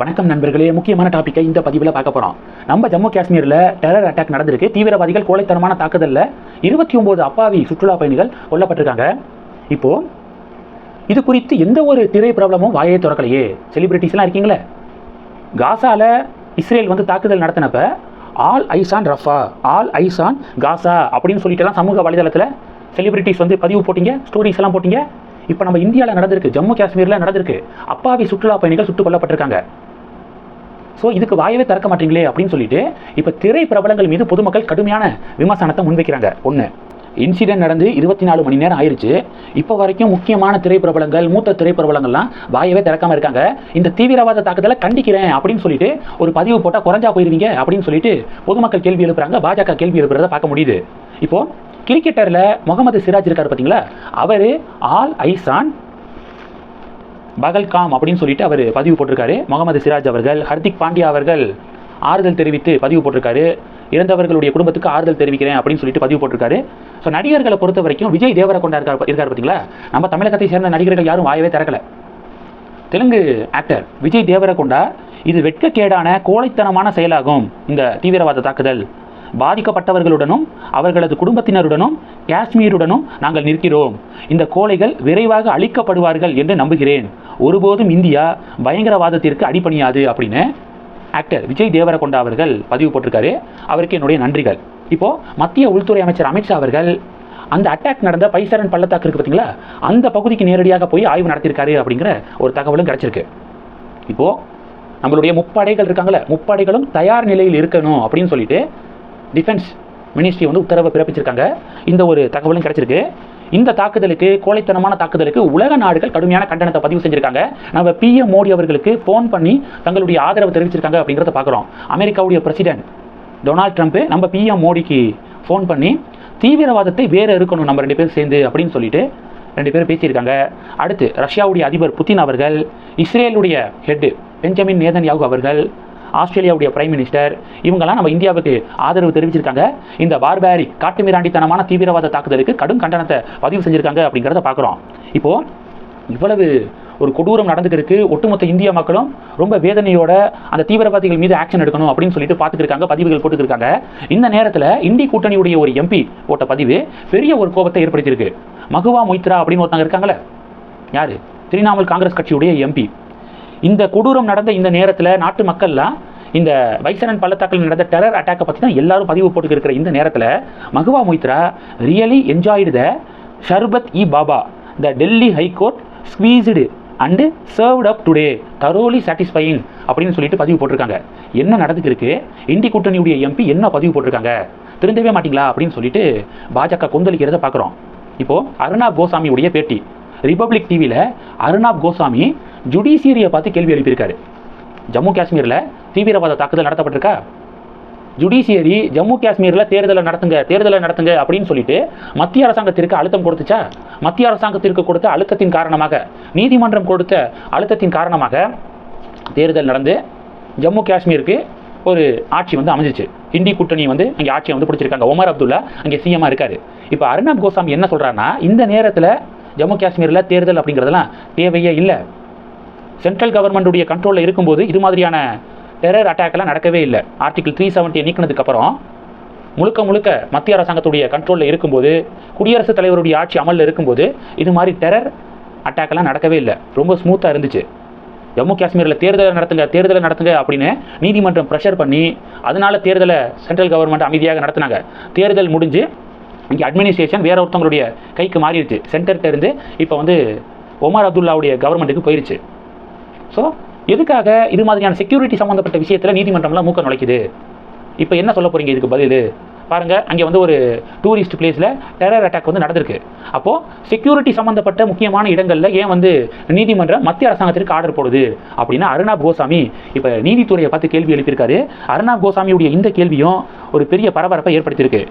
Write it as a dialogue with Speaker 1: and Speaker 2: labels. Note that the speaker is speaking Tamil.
Speaker 1: வணக்கம் நண்பர்களே. முக்கியமான டாப்பிக்கை இந்த பதிவில் பார்க்க போகிறோம் நம்ம ஜம்மு காஷ்மீரில் டெரர் அட்டாக் நடந்திருக்கு. தீவிரவாதிகள் கோழைத்தனமான தாக்குதலில் இருபத்தி ஒம்பது அப்பாவி சுற்றுலா பயணிகள் கொல்லப்பட்டிருக்காங்க. இப்போ இது குறித்து எந்த ஒரு திரை பிரபலமும் வாயை திறக்கலையே. செலிபிரிட்டிஸ்லாம் இருக்கீங்களே? காசாவில் இஸ்ரேல் வந்து தாக்குதல் நடத்தினப்ப all eyes on Rafah all eyes on Gaza அப்படின்னு சொல்லிட்டுலாம் சமூக வலைதளத்தில் செலிபிரிட்டிஸ் வந்து பதிவு போட்டீங்க ஸ்டோரிஸ் எல்லாம் போட்டீங்க. இப்போ நம்ம இந்தியாவில் நடந்திருக்கு ஜம்மு காஷ்மீரில் நடந்திருக்கு. அப்பாவி சுற்றுலா பயணிகள் சுட்டுக் கொல்லப்பட்டிருக்காங்க. ஸோ இதுக்கு வாயவே திறக்க மாட்டீங்களே அப்படின்னு சொல்லிட்டு இப்போ திரை பிரபலங்கள் மீது பொதுமக்கள் கடுமையான விமர்சனத்தை முன்வைக்கிறாங்க. ஒன்று இன்சிடென்ட் நடந்து இருபத்தி நாலு மணி நேரம் ஆயிடுச்சு இப்போ வரைக்கும் முக்கியமான திரைப்பிரபலங்கள் மூத்த திரைப்பிரபலங்கள்லாம் வாயவே திறக்காம இருக்காங்க. இந்த தீவிரவாத தாக்குதலை கண்டிக்கிறேன் அப்படின்னு சொல்லிட்டு ஒரு பதிவு போட்டால் குறைஞ்சா போயிருவீங்க அப்படின்னு சொல்லிட்டு பொதுமக்கள் கேள்வி எழுப்புறாங்க. பாஜக கேள்வி எழுப்புறத பார்க்க முடியுது. இப்போ கிரிக்கெட்டரில் முகமது சிராஜ் இருக்கார் பார்த்தீங்களா அவர் ஆல் ஐசான் பகல்காம் அப்படின்னு சொல்லிட்டு அவர் பதிவு போட்டிருக்காரு. முகமது சிராஜ் அவர்கள் ஹர்திக் பாண்டியா அவர்கள் ஆறுதல் தெரிவித்து பதிவு போட்டிருக்காரு. இறந்தவர்களுடைய குடும்பத்துக்கு ஆறுதல் தெரிவிக்கிறேன் அப்படின்னு சொல்லிட்டு பதிவு போட்டிருக்காரு. ஸோ நடிகர்களை பொறுத்த வரைக்கும் விஜய் தேவரகொண்டா இருக்கார் இருக்கார் பார்த்தீங்களா நம்ம தமிழகத்தை சேர்ந்த நடிகர்கள் யாரும் வாயவே திறக்கல. தெலுங்கு ஆக்டர் விஜய் தேவரகொண்டா இது வெட்கக்கேடான கோழைத்தனமான செயலாகும். இந்த தீவிரவாத தாக்குதல். பாதிக்கப்பட்டவர்களுடனும் அவர்களது குடும்பத்தினருடனும் காஷ்மீருடனும் நாங்கள் நிற்கிறோம். இந்த கோழைகள் விரைவாக அழிக்கப்படுவார்கள் என்று நம்புகிறேன். ஒருபோதும் இந்தியா பயங்கரவாதத்திற்கு அடிபணியாது அப்படின்னு ஆக்டர் விஜய் தேவரகொண்டா அவர்கள் பதிவு போட்டிருக்காரு. அவருக்கு என்னுடைய நன்றிகள். இப்போ மத்திய உள்துறை அமைச்சர் அமித்ஷா அவர்கள் அந்த அட்டாக் நடந்த பைசரன் பள்ளத்தாக்கு இருக்கு பார்த்தீங்களா அந்த பகுதிக்கு நேரடியாக போய் ஆய்வு நடத்தியிருக்காரு அப்படிங்கிற ஒரு தகவலும் கிடைச்சிருக்கு. இப்போ நம்மளுடைய முப்படைகள் இருக்காங்களே முப்படைகளும் தயார் நிலையில் இருக்கணும் அப்படின்னு சொல்லிட்டு டிஃபென்ஸ் மினிஸ்ட்ரி வந்து உத்தரவை பிறப்பிச்சிருக்காங்க. இந்த ஒரு தகவலும் கிடைச்சிருக்கு. இந்த தாக்குதலுக்கு கோழைத்தனமான தாக்குதலுக்கு உலக நாடுகள் கடுமையான கண்டனத்தை பதிவு செஞ்சிருக்காங்க. நம்ம பிஎம் மோடி அவர்களுக்கு ஃபோன் பண்ணி தங்களுடைய ஆதரவு தெரிவிச்சிருக்காங்க அப்படிங்கிறத பார்க்குறோம். அமெரிக்காவுடைய பிரசிடென்ட் டொனால்ட் ட்ரம்ப் நம்ம பிஎம் மோடிக்கு ஃபோன் பண்ணி தீவிரவாதத்தை வேறு இருக்கணும் நம்ம ரெண்டு பேரும் சேர்ந்து அப்படின்னு சொல்லிட்டு ரெண்டு பேரும் பேசியிருக்காங்க. அடுத்து ரஷ்யாவுடைய அதிபர் புதின் அவர்கள் இஸ்ரேலுடைய ஹெட்டு பெஞ்சமின் நேதன் யாகு அவர்கள் ஆஸ்திரேலியாவுடைய பிரைம் மினிஸ்டர் இவங்கெல்லாம் நம்ம இந்தியாவுக்கு ஆதரவு தெரிவிச்சிருக்காங்க. இந்த பார்பாரி காட்டுமிராண்டித்தனமான தீவிரவாத தாக்குதலுக்கு கடும் கண்டனத்தை பதிவு செஞ்சிருக்காங்க அப்படிங்கிறத பார்க்குறோம். இப்போ இவ்வளவு ஒரு கொடூரம் நடந்துக்கிறதுக்கு ஒட்டுமொத்த இந்திய மக்களும் ரொம்ப வேதனையோட அந்த தீவிரவாதிகள் மீது ஆக்ஷன் எடுக்கணும் அப்படின்னு சொல்லிட்டு பார்த்துக்கிருக்காங்க பதிவுகள் போட்டுருக்காங்க இந்த நேரத்தில் இந்தி கூட்டணியுடைய ஒரு எம்பி போட்ட பதிவு பெரிய ஒரு கோபத்தை ஏற்படுத்தியிருக்கு. மகுவா மொய்த்ரா அப்படின்னு ஒருத்தங்க இருக்காங்களே யார்? திரிணாமுல் காங்கிரஸ் கட்சியுடைய எம்பி இந்த கொடூரம் நடந்த இந்த நேரத்தில் நாட்டு மக்கள்லாம் இந்த வைசனன் பள்ளத்தாக்கில் நடந்த டெரர் அட்டாக்கை பற்றி தான் எல்லாரும் பதிவு போட்டுக்கிருக்கிற இந்த நேரத்தில் Mahua Moitra really enjoyed the sharbat e Baba the Delhi high court squeezed and served up today thoroughly satisfying அப்படின்னு சொல்லிட்டு பதிவு போட்டிருக்காங்க. என்ன நடந்துருக்கு இந்தி கூட்டணியுடைய எம்பி என்ன பதிவு போட்டிருக்காங்க? திருந்தவே மாட்டீங்களா? அப்படின்னு சொல்லிட்டு பாஜக கொந்தளிக்கிறத பார்க்குறோம் இப்போது அருணாப் கோசாமியுடைய பேட்டி. ரிபப்ளிக் டிவியில் அருணாப் கோசாமி ஜுடிஷியரியை பார்த்து கேள்வி எழுப்பியிருக்காரு. ஜம்மு காஷ்மீரில் தீவிரவாத தாக்குதல் நடத்தப்பட்டிருக்கா? ஜுடிஷியரி ஜம்மு காஷ்மீரில் தேர்தலை நடத்துங்க தேர்தலை நடத்துங்க அப்படின்னு சொல்லிட்டு மத்திய அரசாங்கத்திற்கு அழுத்தம் கொடுத்துச்சா? மத்திய அரசாங்கத்திற்கு கொடுத்த அழுத்தத்தின் காரணமாக நீதிமன்றம் கொடுத்த அழுத்தத்தின் காரணமாக தேர்தல் நடந்து ஜம்மு காஷ்மீருக்கு ஒரு ஆட்சி வந்து அமைஞ்சிச்சு. ஹிந்தி கூட்டணி வந்து அங்கே ஆட்சியை வந்து பிடிச்சிருக்காங்க. ஒமர் அப்துல்லா அங்கே சிஎம்மாக இருக்கார். இப்போ அருணாப் கோசாமி என்ன சொல்கிறாருன்னா இந்த நேரத்தில் ஜம்மு காஷ்மீரில் தேர்தல் அப்படிங்கிறதெல்லாம் தேவையே இல்லை. சென்ட்ரல் கவர்மெண்ட்டுடைய கண்ட்ரோலில் இருக்கும்போது இது மாதிரியான டெரர் அட்டாக்லாம் நடக்கவே இல்லை. ஆர்டிகிள் த்ரீ செவன்ட்டியை நீக்கினதுக்கப்புறம் முழுக்க முழுக்க மத்திய அரசாங்கத்துடைய கண்ட்ரோலில் இருக்கும்போது குடியரசுத் தலைவருடைய ஆட்சி அமலில் இருக்கும்போது இது மாதிரி டெரர் அட்டாக்லாம் நடக்கவே இல்லை. ரொம்ப ஸ்மூத்தாக இருந்துச்சு. ஜம்மு காஷ்மீரில் தேர்தலை நடத்துங்க தேர்தலை நடத்துங்க அப்படின்னு நீதிமன்றம் ப்ரெஷர் பண்ணி அதனால் தேர்தலை சென்ட்ரல் கவர்மெண்ட் அமைதியாக நடத்தினாங்க. தேர்தல் முடிஞ்சு இங்கே அட்மினிஸ்ட்ரேஷன் வேற ஒருத்தவங்களுடைய கைக்கு மாறிடுச்சு. சென்டர்கிட்ட இருந்து இப்போ வந்து ஒமர் அப்துல்லாவுடைய கவர்மெண்ட்டுக்கு போயிடுச்சு ஸோ எதுக்காக இது மாதிரியான செக்யூரிட்டி சம்மந்தப்பட்ட விஷயத்தில் நீதிமன்றம்லாம் மூக்க நுழைக்குது? இப்போ என்ன சொல்ல போகிறீங்க இதுக்கு பதில்? பாருங்கள் அங்கே வந்து ஒரு டூரிஸ்ட் பிளேஸில் டெரர் அட்டாக் வந்து நடந்திருக்கு. அப்போது செக்யூரிட்டி சம்மந்தப்பட்ட முக்கியமான இடங்களில் ஏன் வந்து நீதிமன்றம் மத்திய அரசாங்கத்திற்கு ஆர்டர் போடுது? அப்படின்னா அருணாப் கோசாமி இப்போ நீதித்துறையை பார்த்து கேள்வி எழுப்பியிருக்காரு. அருணாப் கோசாமியுடைய இந்த கேள்வியும் ஒரு பெரிய பரபரப்பை ஏற்படுத்தியிருக்கு.